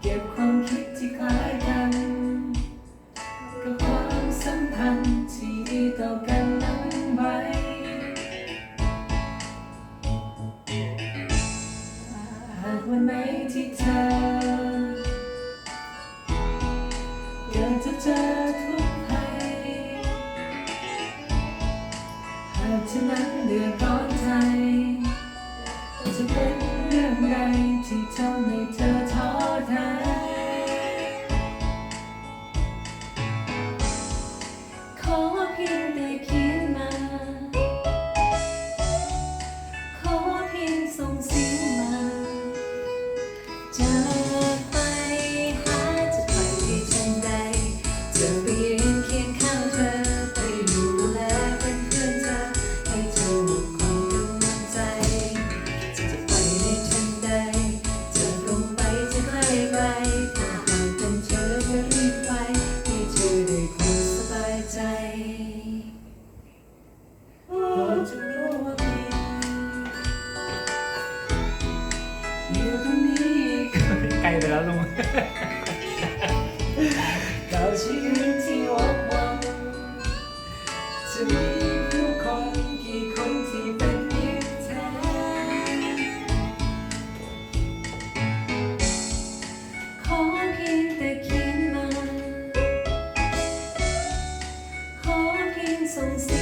เก็บความคิดที่คล้ายกันกับความสัมพันธ์ที่ดีต่อกันไวหากวันไหนที่เธออยากจะเจอทุกภัยหากฉันนั้นเดือดร้อนใจ ใดที่ทำให้เธอท้อแท้ จะรู้ว่าผิดอยู่ตรงนี้ไกลไปแล้วลุงกับชีวิตที่วับวันจะมีผู้คนกี่คนที่เป็นมิตรแท้ขอเพียงแต่เขียนมา ขอเพียงส่งเสียง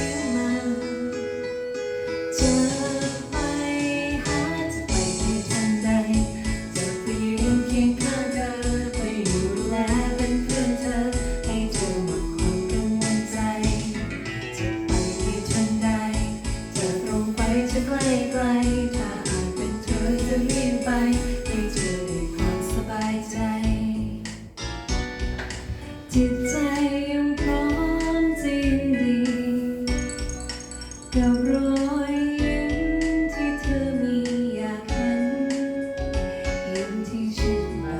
จิตใจยังพร้อมจริงดี กับรอยยิ้มที่เธอมีอยากเห็น ยิ้มที่ฉันมา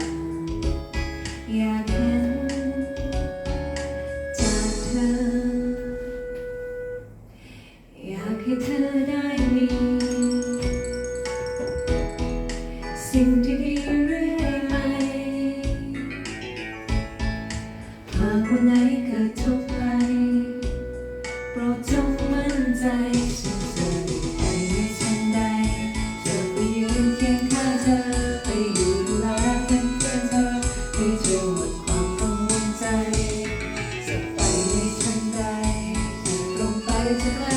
อยากเห็นจากเธอ อยากให้เธอ จงมั่นใจฉันจะไปในฉันใดจะไปยืนเคียงข้างเธอ ไปอยู่ดูแลเป็นเพื่อเธอให้เธอหมดความกังวลใจ จะไปในฉันใดจะลงไปจะไป